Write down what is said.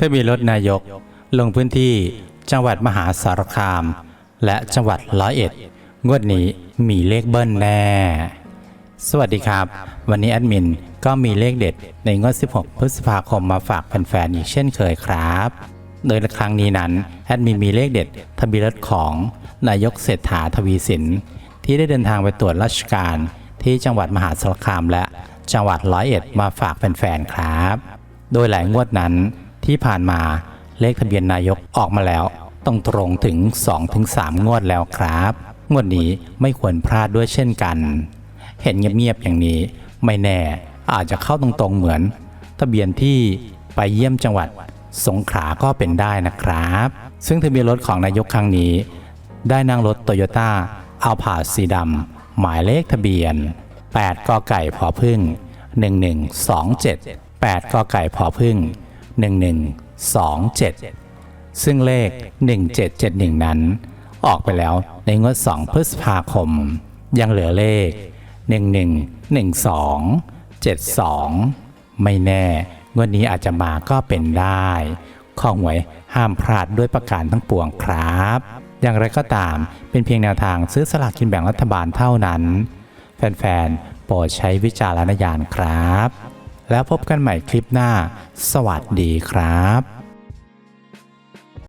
ทะเบียนรถนายก ลงพื้นที่จังหวัดมหาสารคาม และจังหวัดร้อยเอ็ด งวดนี้มีเลขเบิ้ลแน่ สวัสดีครับ วันนี้แอดมินก็มีเลขเด็ดในงวด 16 พฤษภาคมมาฝากแฟนๆอีกเช่นเคยครับ โดยครั้งนี้นั้นแอดมินมีเลขเด็ด ทะเบียนรถของนายกเศรษฐาทวีสิน ที่ได้เดินทางไปตรวจราชการที่จังหวัดมหาสารคามและจังหวัดร้อยเอ็ดมาฝากแฟนๆครับ โดยหลายงวดนั้น ที่ผ่านมาเลขทะเบียนนายกออกมาแล้ว ต้องตรงถึง 2-3 งวดแล้วครับ งวดนี้ไม่ควรพลาดด้วยเช่นกัน เห็นเงียบๆอย่างนี้ ไม่แน่อาจจะเข้าตรงๆเหมือน ทะเบียนที่ไปเยี่ยมจังหวัดสงขลาก็เป็นได้นะครับ ซึ่งทะเบียนรถของนายกครั้งนี้ ได้นั่งรถโตโยต้าอัลพาสีดำหมายเลขทะเบียน 8กไก่พอพึ่ง 1127 8กไก่พอพึ่ง 1127 ซึ่งเลข 1771 นั้น ออกไปแล้วในงวด 2 พฤษภาคม ยังเหลือเลข 1112 72 ไม่แน่ งวดนี้อาจจะมาก็เป็นได้ข้อหวยห้ามพลาดด้วยประการทั้งปวงครับ อย่างไรก็ตามเป็นเพียงแนวทางซื้อสลากกินแบ่งรัฐบาลเท่านั้น แฟนๆ โปรดใช้วิจารณญาณครับ แล้วพบกันใหม่คลิปหน้า สวัสดีครับ